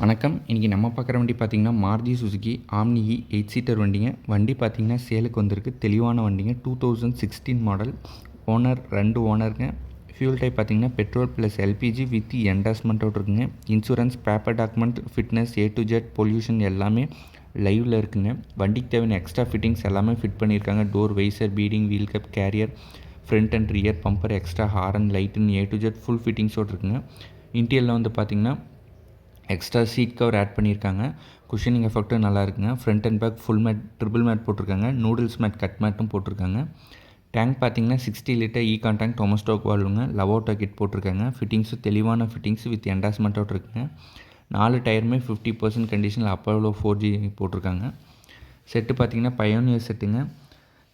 வணக்கம். இன்றைக்கி நம்ம பார்க்குற வண்டி பார்த்திங்கன்னா Maruti Suzuki Omni e eight seater வண்டிங்க. வண்டி பார்த்திங்கன்னா சேலுக்கு வந்திருக்கு. தெளிவான வண்டிங்க. Two thousand sixteen model owner ரெண்டு ஓனருங்க ஃபியூல் டைப் பார்த்திங்கன்னா பெட்ரோல் ப்ளஸ் எல்பிஜி வித் என்டாஸ்மெண்ட்டோடு இருக்குங்க. Insurance paper document fitness A to Z pollution எல்லாமே லைவில் இருக்குங்க. வண்டிக்கு தேவையான எக்ஸ்ட்ரா ஃபிட்டிங்ஸ் எல்லாமே ஃபிட் பண்ணியிருக்காங்க. Door visor beading wheel cup carrier front and rear bumper extra horn லைட்டுன்னு A to Z full ஃபிட்டிங்ஸோடு இருக்குங்க. இன்டீரியரில் வந்து பார்த்திங்கன்னா எக்ஸ்ட்ரா சீட் கவர் ஆட் பண்ணியிருக்காங்க. குஷனிங் எஃபெக்ட்டும் நல்லா இருக்குங்க. Front and back full mat triple mat போட்டிருக்காங்க. நூடுல்ஸ் மேட் கட் மேட்டும் போட்டிருக்காங்க. டேங்க் பார்த்தீங்கன்னா sixty litre E contact domestic வால்வுங்க Lovato kit போட்டிருக்காங்க. ஃபிட்டிங்ஸும் தெளிவான ஃபிட்டிங்ஸ் வித் என்டாஸ்மெண்ட்டோடு இருக்குங்க. நாலு டயருமே ஃபிஃப்டி பர்சன்ட் கண்டிஷனில் அப்போலோ ஃபோர் ஜி போட்டிருக்காங்க. செட்டு பார்த்தீங்கன்னா Pioneer செட்டுங்க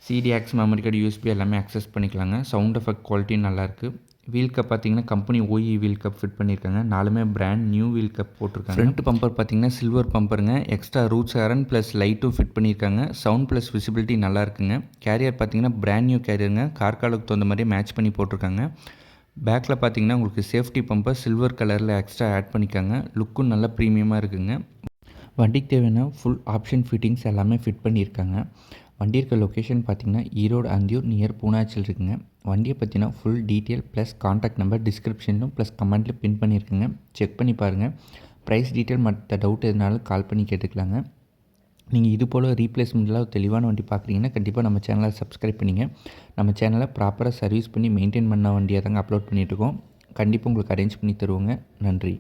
CD aux memory card USB எல்லாமே அக்சஸ் பண்ணிக்கலாங்க. சவுண்ட் எஃபெக்ட் குவாலிட்டி நல்லாயிருக்கு வீல் கப் பார்த்தீங்கன்னா company O E wheel cup fit பண்ணியிருக்காங்க நாலுமே பிராண்ட் நியூ வீல் கப் போட்டிருக்காங்க. ஃப்ரண்ட் பம்பர் பார்த்தீங்கன்னா சில்வர் பம்பருங்க எக்ஸ்ட்ரா ரூட்ஸ் அரன் ப்ளஸ் லைட்டும் ஃபிட் பண்ணியிருக்காங்க சவுண்ட் ப்ளஸ் விசிபிலிட்டி நல்லா இருக்குங்க கேரியர் பார்த்தீங்கன்னா பிராண்ட் நியூ கேரியருங்க கார்காலுக்கு தகுந்த மாதிரி மேட்ச் பண்ணி போட்டிருக்காங்க. பேக்கில் பார்த்தீங்கன்னா உங்களுக்கு சேஃப்டி பம்பர் சில்வர் கலரில் எக்ஸ்ட்ரா ஆட் பண்ணிக்காங்க. லுக்கும் நல்லா ப்ரீமியமாக இருக்குங்க. வண்டிக்கு தேவையான ஃபுல் ஆப்ஷன் ஃபிட்டிங்ஸ் எல்லாமே ஃபிட் பண்ணியிருக்காங்க வண்டி இருக்க லொக்கேஷன் பார்த்திங்கன்னா ஈரோடு அந்தியூர் நியர் பூனாச்சில் இருக்குங்க. வண்டியை பற்றினா full detail plus contact number டிஸ்கிரிப்ஷனும் plus கமெண்ட்டில் பின் பண்ணியிருக்குங்க. செக் பண்ணி பாருங்கள் ப்ரைஸ் டீட்டெயில் மற்ற டவுட் எதுனாலும் கால் பண்ணி கேட்டுக்கலாங்க. நீங்கள் இது போல் ரீப்ளேஸ்மெண்ட்லாம் தெளிவான வண்டி பார்க்குறீங்கன்னா கண்டிப்பாக நம்ம சேனலை சப்ஸ்கிரைப் பண்ணிங்க. நம்ம சேனலை ப்ராப்பராக சர்வீஸ் பண்ணி மெயின்டைன் பண்ண வண்டியாக தாங்க அப்லோட் பண்ணிகிட்ருக்கோம் கண்டிப்பாக உங்களுக்கு அரேஞ்ச் பண்ணி தருவோங்க. நன்றி.